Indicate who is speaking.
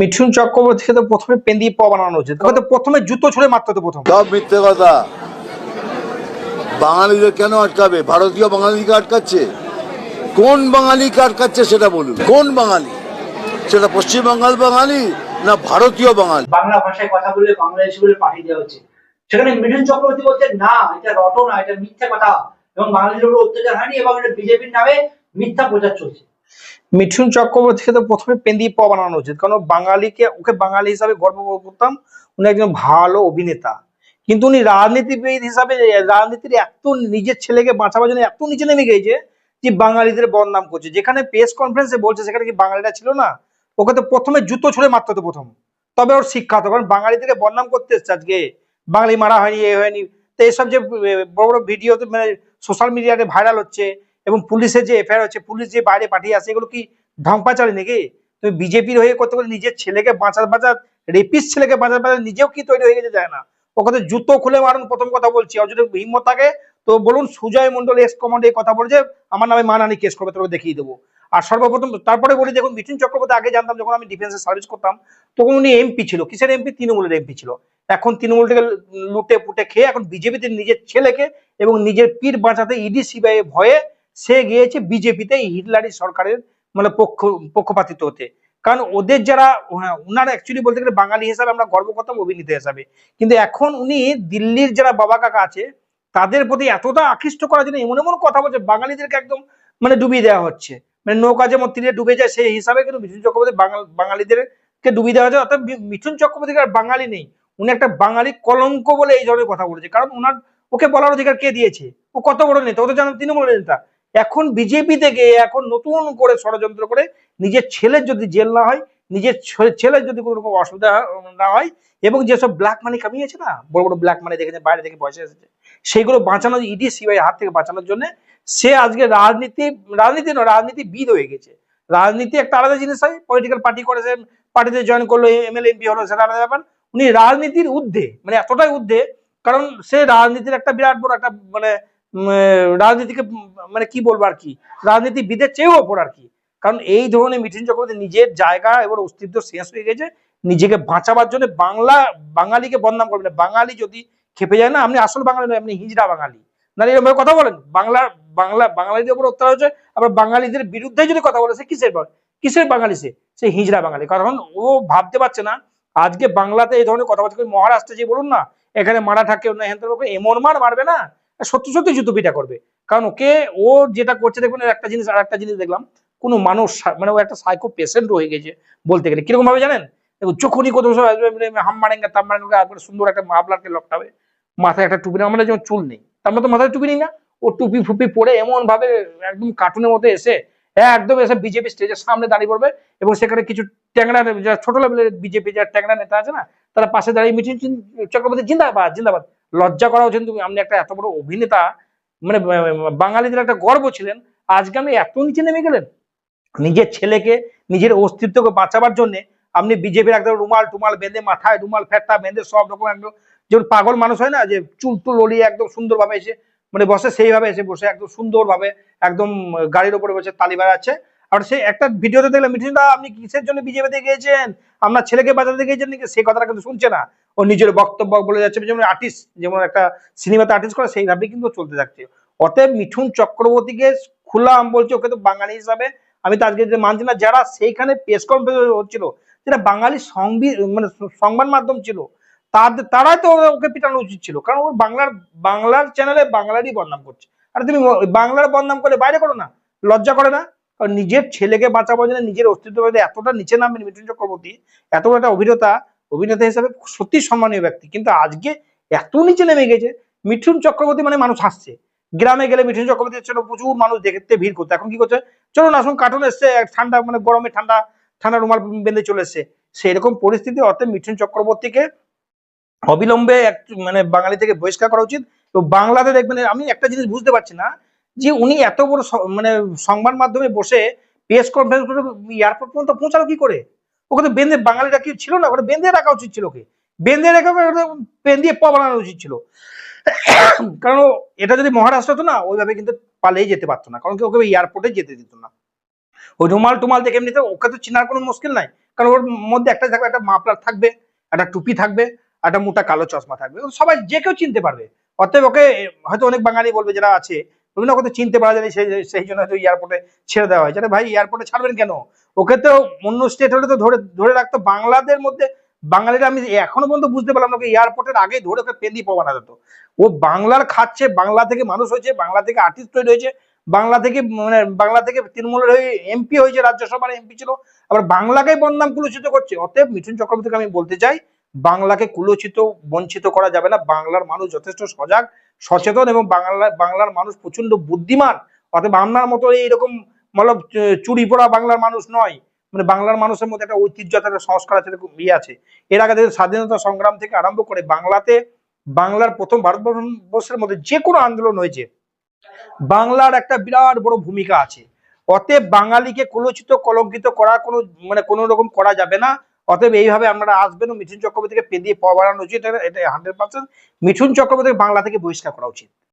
Speaker 1: মিঠুন চক্রবর্তীকে তো প্রথমে পেন্দি প বানানো উচিত তো প্রথমে জুতো ছুড়ে মারতে হতো প্রথম।
Speaker 2: সব মিথ্যে কথা। বাঙালিদের কেন আটকাবে? ভারতীয় বাঙালিকে আটকাচ্ছে? কোন বাঙালিকে আটকাচ্ছে সেটা বলুন। কোন বাঙালি? সেটা পশ্চিম বাঙাল বাঙালি না ভারতীয় বাঙালি?
Speaker 3: বাংলা ভাষায় কথা বলে বাংলাদেশি বলে পাঠিয়ে দেওয়া হচ্ছে। সেখানে মিঠুন চক্রবর্তী বলছে না এটা রটনা এটা মিথ্যা কথা এবং বাঙালিদের উপর অত্যাচার হয়নি এবং এটা বিজেপির নামে মিথ্যা প্রচার চলছে।
Speaker 1: মিঠুন চক্রবর্তীকে তো প্রথমে পেন্দি প বানানো উচিত কারণ বাঙালিকে, ওকে বাঙালি হিসাবে গর্ব করতাম, উনি একজন ভালো অভিনেতা। কিন্তু উনি রাজনীতিবিদ হিসাবে, রাজনীতির এত নিজের ছেলেকে বাঁচাবার জন্য এত নিচে নেমে গেছে যে বাঙালিদের বদনাম করছে। যেখানে প্রেস কনফারেন্সে বলছে, সেখানে কি বাঙালিরা ছিল না? ওকে তো প্রথমে জুতো ছুড়ে মারতে হতো প্রথম। তবে ওর শিক্ষা হতো, কারণ বাঙালিদেরকে বদনাম করতে এসছে আজকে। বাঙালি মারা হয়নি, এ হয়নি। তো এইসব যে বড় বড় ভিডিও মানে সোশ্যাল মিডিয়াতে ভাইরাল হচ্ছে এবং পুলিশের যে এফআইআর হচ্ছে, পুলিশ যে বাইরে পাঠিয়ে আসে, এগুলো কি ঢংপা চালে নাকি? তুমি বিজেপির হয়ে করতে করতে নিজের ছেলেকে বাঁচার বাঁচার রেপিস ছেলেকে বাঁচার বাঁচার নিজেও কি তৈরি হয়ে গেছে যায় না। তো জুতো খুলে মারুন, প্রথম কথা বলছি। আর যদি থাকে। তো বলুন, সুজয় মন্ডল এক্স কমান্ডে কথা বলেছে। আমার নামে মানহানি কেস করবে, তোকে দেখিয়ে দেবো। আর সর্বপ্রথম তারপরে বলি, দেখুন, মিঠুন চক্রবর্তী আগে জানতাম, যখন আমি ডিফেন্সে সার্ভিস করতাম, তখন উনি এমপি ছিল। কিসের এমপি তৃণমূলের এমপি ছিল। এখন তৃণমূল থেকে লুটে পুটে খেয়ে, এখন বিজেপিতে নিজের ছেলেকে এবং নিজের পীর বাঁচাতে ইডি সিবিআই ভয়ে সে গিয়েছে বিজেপিতে হিটলারি সরকারের মানে পক্ষ পক্ষপাতিত্ব হতে। কারণ ওদের যারা হ্যাঁ, ওনারা অ্যাকচুয়ালি বলতে গেলে বাঙালি হিসাবে আমরা গর্ব করতাম অভিনেতা হিসাবে। কিন্তু এখন উনি দিল্লির যারা বাবা কাকা আছে তাদের প্রতি এতটা আকৃষ্ট করার জন্য এমন এমন কথা বলছে বাঙালিদেরকে একদম মানে ডুবিয়ে দেওয়া হচ্ছে। মানে নৌকা যেমন তীরে ডুবে যায় সেই হিসাবে কিন্তু মিঠুন চক্রবর্তী বাঙালিদেরকে ডুবিয়ে দেওয়া হচ্ছে। অর্থাৎ মিঠুন চক্রবর্তী আর বাঙালি নেই। উনি একটা বাঙালি কলঙ্ক বলে এই ধরনের কথা বলেছে। কারণ ওনার ওকে বলার অধিকার কে দিয়েছে? ও কত বড় নেতা ও তো জানেন তৃণমূল নেতা। এখন বিজেপি থেকে এখন নতুন করে ষড়যন্ত্র করে নিজের ছেলের যদি জেল না হয়, নিজের ছেলের যদি কোনো রকম অসুবিধা না হয় এবং যেসব ব্ল্যাক মানি কামিয়েছে না, বড় বড় ব্ল্যাক মানি দেখেছে, বাইরে থেকে পয়সা এসেছে, সেইগুলো বাঁচানো ইডি সিবিআই হাত থেকে বাঁচানোর জন্য সে আজকে রাজনীতি রাজনীতি নয়, রাজনীতিবিদ হয়ে গেছে। রাজনীতি একটা আলাদা জিনিস হয় পলিটিক্যাল পার্টি করেছেন পার্টিতে জয়েন করল এমএলএ এমপি হলো, সেটা আলাদা ব্যাপার। উনি রাজনীতির ঊর্ধ্বে মানে এতটাই ঊর্ধ্বে, কারণ সে রাজনীতির একটা বিরাট বড় একটা মানে রাজনীতিকে মানে কি বলব আর কি রাজনীতিবিদের চেয়েও ওপর আর কি। কারণ এই ধরনের মিঠুন চক্রবর্তী নিজের জায়গা এবার অস্তিত্ব শেষ হয়ে গেছে, নিজেকে বাঁচাবার জন্য বাংলা, বাঙালিকে বদনাম করবেন বাঙালি যদি খেপে যায় না, আপনি আসল বাঙালি নয়, আপনি হিজড়া বাঙালি। না এরকম কথা বলেন। বাংলা বাংলা, বাঙালিদের উপর অত্যাচার হচ্ছে, আবার বাঙালিদের বিরুদ্ধে যদি কথা বলে, সে কিসের কিসের বাঙালি সে? সে হিজড়া বাঙালি। কারণ ও ভাবতে পারছে না, আজকে বাংলাতে এই ধরনের কথাবার্তা মহারাষ্ট্রে যে বলুন না, এখানে মারাঠা কেউ না এমন মার মারবে না সত্যি সত্যি জুতো করবে। কারণ ওকে ও যেটা করছে দেখবেন একটা জিনিস আর একটা জিনিস দেখলাম কোনো মানুষ মানে ও একটা সাইকো পেশেন্ট হয়ে গেছে বলতে গেলে। কীরকম ভাবে জানেন? দেখুন যখনই কোথাও সব আসবে, মানে হাম তাম সুন্দর একটা মাফলারকে লকটাবে মাথায় একটা টুপি নেই, আমরা যেমন চুল নেই। আমরা তো মাথায় টুপি নেই না? ও টুপি ফুপি পরে এমন ভাবে একদম কার্টুনের মধ্যে এসে একদম এসে বিজেপি স্টেজের সামনে দাঁড়িয়ে পড়বে এবং সেখানে কিছু ট্যাংরা যারা ছোট লেভেলের বিজেপি যারা ট্যাংরা নেতা আছে না তারা পাশে দাঁড়িয়ে চিন- চক্রবর্তী জিন্দাবাদ জিন্দাবাদ। লজ্জা করা উচিত আপনি একটা এত বড় অভিনেতা মানে বাঙালিদের একটা গর্ব ছিলেন, আজকে আপনি এত নিচে নেমে গেলেন। নিজের ছেলেকে, নিজের অস্তিত্বকে বাঁচাবার জন্য আপনি বিজেপির একদম রুমাল টুমাল বেঁধে মাথায় রুমাল ফেটটা বেঁধে সব রকম একদম যেমন পাগল মানুষ হয় না, যে চুল টুল ওলিয়ে একদম সুন্দরভাবে এসে মানে বসে, সেইভাবে এসে বসে একদম সুন্দরভাবে একদম গাড়ির উপরে বসে তালি বাজাচ্ছে। আর সেই একটা ভিডিওতে দেখলাম মিঠুন দা আপনি কিসের জন্য বিজেপিতে গিয়েছেন? আপনার ছেলেকে বাজাতে গিয়েছেন নাকি? সেই কথাটা কিন্তু শুনছে না। ও নিজের বক্তব্য বলে যাচ্ছে, যেমন আর্টিস্ট যেমন একটা সিনেমাতে আর্টিস্ট করে সেইভাবে কিন্তু চলতে থাকছে। অতএব মিঠুন চক্রবর্তীকে খোলা আম বলছে, ওকে তো বাঙালি হিসাবে আমি তো আজকে মানছি না, যারা সেইখানে প্রেস কনফারেন্স হচ্ছিল, যেটা বাঙালি সংবি মানে সংবাদ মাধ্যম ছিল তাদের তারাই তো ওকে পিটানো উচিত ছিল, কারণ ও বাংলার বাংলার চ্যানেলে বাংলারই বদনাম করছে। আর তুমি বাংলার বদনাম করে বাইরে করো না, লজ্জা করে না, কারণ নিজের ছেলেকে বাঁচাবার জন্য নিজের অস্তিত্ব এতটা নিচে নামেন মিঠুন চক্রবর্তী, এত একটা অভিনেতা অভিনেতা হিসাবে সত্যি সম্মানীয় ব্যক্তি। কিন্তু আজকে এত নিচে নেমে গেছে, মিঠুন চক্রবর্তী মানে মানুষ হাসছে। গ্রামে গেলে মিঠুন চক্রবর্তীর জন্য প্রচুর মানুষ দেখতে ভিড় করতো। এখন কি করছে? চলো না আসুন কার্টুন এসছে ঠান্ডা মানে গরমে ঠান্ডা ঠান্ডা রুমাল বেঁধে চলে এসছে। সেরকম পরিস্থিতি অর্থে মিঠুন চক্রবর্তীকে অবিলম্বে এক মানে বাঙালি থেকে বহিষ্কার করা উচিত। তো বাংলাতে দেখবেন, আমি একটা জিনিস বুঝতে পারছি না, যে উনি এত বড় মানে সংবাদ মাধ্যমে বসে প্রেস কনফারেন্স করে এয়ারপোর্ট পর্যন্ত পৌঁছালো কি করে? ওকে তো বেঁধে বাঙালিটা কি ছিল না? ওটা বেঁধে রাখা উচিত ছিল ওকে। বেঁধে রেখে পেন দিয়ে প বানানো উচিত ছিল। কারণ এটা যদি মহারাষ্ট্র হতো না, ওইভাবে কিন্তু পালিয়ে যেতে পারতো না। কারণ কি, ওকে এয়ারপোর্টে যেতে দিত না। ওই রুমাল টুমাল দেখে এমনিতে ওকে তো চেনার কোনো মুশকিল নাই। কারণ ওর মধ্যে একটা থাকবে, একটা মাপলার থাকবে, একটা টুপি থাকবে, একটা মোটা কালো চশমা থাকবে। সবাই যে কেউ চিনতে পারবে। অতএব ওকে, হয়তো অনেক বাঙালি বলবে যারা আছে বিভিন্ন কথা চিনতে পারা যায় না, সেই সেই জন্য হয়তো এয়ারপোর্টে ছেড়ে দেওয়া হয়েছে। আরে ভাই এয়ারপোর্টে ছাড়বেন কেন? ওকে তো অন্য স্টেট হলে তো ধরে ধরে রাখতো। বাংলাদের মধ্যে বাঙালিরা আমি এখনও পর্যন্ত বুঝতে পারলাম না এয়ারপোর্টের আগে ধরে ওকে পেন্দি পাওয়া না যেত। ও বাংলার খাচ্ছে বাংলা থেকে মানুষ হয়েছে বাংলা থেকে আর্টিস্ট তৈরি হয়েছে বাংলা থেকে মানে বাংলা থেকে তৃণমূলের হয়ে এমপি হয়েছে রাজ্যসভার এমপি ছিল। আবার বাংলাকে বদনাম কুলুষিত করছে। অতএব মিঠুন চক্রবর্তীকে আমি বলতে চাই বাংলাকে কুলুষিত বঞ্চিত করা যাবে না। বাংলার মানুষ যথেষ্ট সজাগ। সচেতন এবং বাংলা বাংলার মানুষ প্রচণ্ড বুদ্ধিমান। অতএব আপনার মতো এইরকম মতলব চুরি পড়া বাংলার মানুষ নয়। মানে বাংলার মানুষের মধ্যে একটা ঐতিহ্য একটা সংস্কার আছে, এরকম ইয়ে আছে। এর আগে থেকে স্বাধীনতা সংগ্রাম থেকে আরম্ভ করে বাংলাতে বাংলার প্রথম ভারতবর্ষের মধ্যে যে কোনো আন্দোলন হয়েছে, বাংলার একটা বিরাট বড় ভূমিকা আছে। অতএব বাঙালিকে কুলচিত কলঙ্কিত করা কোনো মানে কোনো রকম করা যাবে না। অতএব এইভাবে আপনারা আসবেন মিঠুন চক্রবর্তীকে পেদিয়ে পড়ানো উচিত, এটা হান্ড্রেড পার্সেন্ট মিঠুন চক্রবর্তীকে বাংলা থেকে বহিষ্কার করা উচিত।